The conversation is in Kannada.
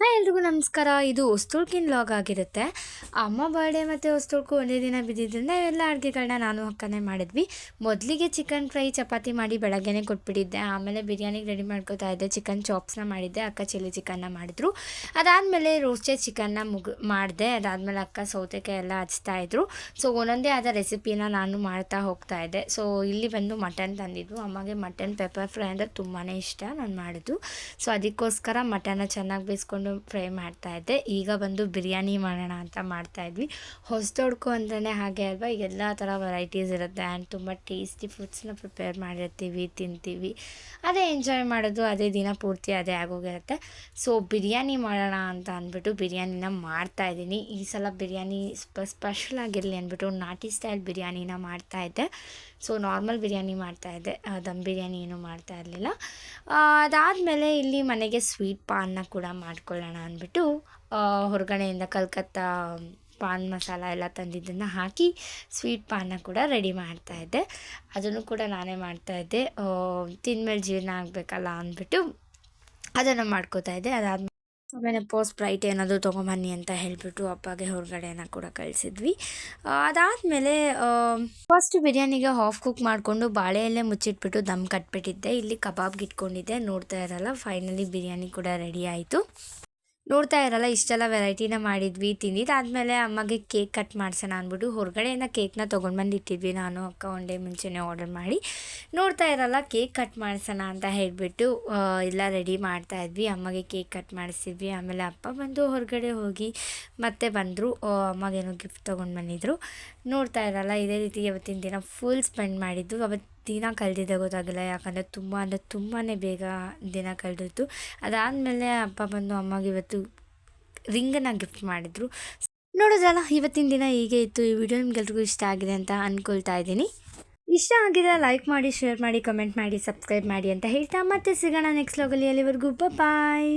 ಹಾಯ್ ಎಲ್ರಿಗೂ ನಮಸ್ಕಾರ. ಇದು ಹೊಸ್ತುಳ್ಕಿನ ಲಾಗ್ ಆಗಿರುತ್ತೆ. ಅಮ್ಮ ಬರ್ಡೇ ಮತ್ತು ಹೊಸ್ತುಳ್ಕು ಒಂದೇ ದಿನ ಬಿದ್ದಿದ್ದರಿಂದ ಎಲ್ಲ ಅಡುಗೆಗಳನ್ನ ನಾನು ಅಕ್ಕನೇ ಮಾಡಿದ್ವಿ. ಮೊದಲಿಗೆ ಚಿಕನ್ ಫ್ರೈ ಚಪಾತಿ ಮಾಡಿ ಬೆಳಗ್ಗೆನೇ ಕೊಟ್ಬಿಟ್ಟಿದ್ದೆ. ಆಮೇಲೆ ಬಿರಿಯಾನಿಗೆ ರೆಡಿ ಮಾಡ್ಕೋತಾ ಇದ್ದೆ. ಚಿಕನ್ ಚಾಪ್ಸ್ನ ಮಾಡಿದ್ದೆ. ಅಕ್ಕ ಚಿಲ್ಲಿ ಚಿಕನ್ನ ಮಾಡಿದ್ರು. ಅದಾದಮೇಲೆ ರೋಸ್ಟೆಡ್ ಚಿಕನ್ನ ಮುಗ್, ಮಾಡಿದೆ. ಅದಾದಮೇಲೆ ಅಕ್ಕ ಸೌತೆಕಾಯಿ ಎಲ್ಲ ಹಚ್ತಾ ಇದ್ರು. ಸೊ ಒಂದೊಂದೇ ಆದ ರೆಸಿಪಿನ ನಾನು ಮಾಡ್ತಾ ಹೋಗ್ತಾ ಇದ್ದೆ. ಸೊ ಇಲ್ಲಿ ಬಂದು ಮಟನ್ ತಂದಿದ್ದು. ಅಮ್ಮಗೆ ಮಟನ್ ಪೆಪ್ಪರ್ ಫ್ರೈ ಅಂದರೆ ತುಂಬಾ ಇಷ್ಟ. ನಾನು ಮಾಡಿದ್ದು. ಸೊ ಅದಕ್ಕೋಸ್ಕರ ಮಟನ್ನ ಚೆನ್ನಾಗಿ ಬೇಯಿಸ್ಕೊಂಡು ಫ್ರೈ ಮಾಡ್ತಾ ಇದ್ದೆ. ಈಗ ಬಂದು ಬಿರಿಯಾನಿ ಮಾಡೋಣ ಅಂತ ಮಾಡ್ತಾ ಇದ್ವಿ. ಹೊಸದೊಡ್ಕು ಅಂತಲೇ ಹಾಗೆ ಅಲ್ವಾ? ಎಲ್ಲ ಥರ ವೆರೈಟೀಸ್ ಇರುತ್ತೆ ಆ್ಯಂಡ್ ತುಂಬ ಟೇಸ್ಟಿ ಫುಡ್ಸ್ನ ಪ್ರಿಪೇರ್ ಮಾಡಿರ್ತೀವಿ, ತಿಂತೀವಿ. ಅದೇ ಎಂಜಾಯ್ ಮಾಡೋದು, ಅದೇ ದಿನ ಪೂರ್ತಿ ಅದೇ ಆಗೋಗಿರುತ್ತೆ. ಸೊ ಬಿರಿಯಾನಿ ಮಾಡೋಣ ಅಂತ ಅಂದ್ಬಿಟ್ಟು ಬಿರಿಯಾನಿನ ಮಾಡ್ತಾ ಇದ್ದೀನಿ. ಈ ಸಲ ಬಿರಿಯಾನಿ ಸ್ಪ ಸ್ಪೆಷಲ್ ಆಗಿರಲಿ ಅಂದ್ಬಿಟ್ಟು ನಾಟಿ ಸ್ಟೈಲ್ ಬಿರಿಯಾನಿನ ಮಾಡ್ತಾ ಇದ್ದೆ. ಸೊ ನಾರ್ಮಲ್ ಬಿರಿಯಾನಿ ಮಾಡ್ತಾಯಿದ್ದೆ ದಮ್ ಬಿರಿಯಾನಿ ಏನು ಮಾಡ್ತಾ ಇರಲಿಲ್ಲ. ಅದಾದಮೇಲೆ ಇಲ್ಲಿ ಮನೆಗೆ ಸ್ವೀಟ್ ಪಾನ್ನ ಕೂಡ ಮಾಡ್ಕೊಳ್ಳೋಣ ಅಂದ್ಬಿಟ್ಟು ಹೊರಗಡೆಯಿಂದ ಕಲ್ಕತ್ತಾ ಪಾನ್ ಮಸಾಲ ಎಲ್ಲ ತಂದಿದ್ದನ್ನು ಹಾಕಿ ಸ್ವೀಟ್ ಪಾನ್ನ ಕೂಡ ರೆಡಿ ಮಾಡ್ತಾ ಇದ್ದೆ. ಅದನ್ನು ಕೂಡ ನಾನೇ ಮಾಡ್ತಾಯಿದ್ದೆ ತಿಂದ್ಮೇಲೆ ಜೀರ್ಣ ಆಗಬೇಕಲ್ಲ ಅಂದ್ಬಿಟ್ಟು ಅದನ್ನು ಮಾಡ್ಕೋತಾ ಇದ್ದೆ. ಅದಾದ್ಮೇಲೆ ಆಮೇಲೆ ಪೋಸ್ಟ್ ಸ್ಪ್ರೈಟ್ ಏನಾದರೂ ತೊಗೊಂಬನ್ನಿ ಅಂತ ಹೇಳಿಬಿಟ್ಟು ಅಪ್ಪಗೆ ಹೊರಗಡೆನ ಕೂಡ ಕಳಿಸಿದ್ವಿ. ಅದಾದಮೇಲೆ ಫಸ್ಟ್ ಬಿರಿಯಾನಿಗೆ ಹಾಫ್ ಕುಕ್ ಮಾಡಿಕೊಂಡು ಬಾಳೆಯಲ್ಲೇ ಮುಚ್ಚಿಟ್ಬಿಟ್ಟು ದಮ್ ಕಟ್ಬಿಟ್ಟಿದ್ದೆ. ಇಲ್ಲಿ ಕಬಾಬ್ಗೆ ಇಟ್ಕೊಂಡಿದ್ದೆ. ನೋಡ್ತಾ ಇರಲ್ಲ ಫೈನಲಿ ಬಿರಿಯಾನಿ ಕೂಡ ರೆಡಿ ಆಯಿತು. ನೋಡ್ತಾ ಇರಲ್ಲ, ಇಷ್ಟೆಲ್ಲ ವೆರೈಟಿನ ಮಾಡಿದ್ವಿ ತಿಂದಿದ್ದಾದಮೇಲೆ ಅಮ್ಮಗೆ ಕೇಕ್ ಕಟ್ ಮಾಡ್ಸೋಣ ಅಂದ್ಬಿಟ್ಟು ಹೊರಗಡೆಯಿಂದ ಕೇಕ್ನ ತೊಗೊಂಡು ಬಂದು ಇಟ್ಟಿದ್ವಿ ನಾನು, ಅಕ್ಕ ಒಂದೇ ಮುಂಚೆನೇ ಆರ್ಡರ್ ಮಾಡಿ. ನೋಡ್ತಾ ಇರಲ್ಲ, ಕೇಕ್ ಕಟ್ ಮಾಡ್ಸೋಣ ಅಂತ ಹೇಳಿಬಿಟ್ಟು ಎಲ್ಲ ರೆಡಿ ಮಾಡ್ತಾ ಇದ್ವಿ. ಅಮ್ಮಗೆ ಕೇಕ್ ಕಟ್ ಮಾಡಿಸಿದ್ವಿ. ಆಮೇಲೆ ಅಪ್ಪ ಬಂದು ಹೊರಗಡೆ ಹೋಗಿ ಮತ್ತೆ ಬಂದರು. ಅಮ್ಮಗೇನೋ ಗಿಫ್ಟ್ ತೊಗೊಂಡು ಬಂದಿದ್ರು. ನೋಡ್ತಾ ಇರಲ್ಲ, ಇದೇ ರೀತಿ ಇವತ್ತಿನ ದಿನ ಫುಲ್ ಸ್ಪೆಂಡ್ ಮಾಡಿದ್ದು. ಅವತ್ತು ದಿನ ಕಳೆದಿದ್ದೆ ಗೊತ್ತಾಗಿಲ್ಲ. ಯಾಕಂದರೆ ತುಂಬ ಅಂದರೆ ತುಂಬಾ ಬೇಗ ದಿನ ಕಳೆದಿತ್ತು. ಅದಾದಮೇಲೆ ಅಪ್ಪ ಬಂದು ಅಮ್ಮಗೆ ಇವತ್ತು ರಿಂಗನ್ನು ಗಿಫ್ಟ್ ಮಾಡಿದರು. ನೋಡೋದಲ್ಲ, ಇವತ್ತಿನ ದಿನ ಹೀಗೆ ಇತ್ತು. ಈ ವಿಡಿಯೋ ನಿಮ್ಗೆಲ್ರಿಗೂ ಇಷ್ಟ ಆಗಿದೆ ಅಂತ ಅಂದ್ಕೊಳ್ತಾ ಇದ್ದೀನಿ. ಇಷ್ಟ ಆಗಿದೆ ಲೈಕ್ ಮಾಡಿ ಶೇರ್ ಮಾಡಿ ಕಮೆಂಟ್ ಮಾಡಿ ಸಬ್ಸ್ಕ್ರೈಬ್ ಮಾಡಿ ಅಂತ ಹೇಳ್ತಾ ಮತ್ತೆ ಸಿಗೋಣ ನೆಕ್ಸ್ಟ್ ಲಾಗಲ್ಲಿ ಅಲ್ಲಿವರೆಗೂ ಬಾಯ್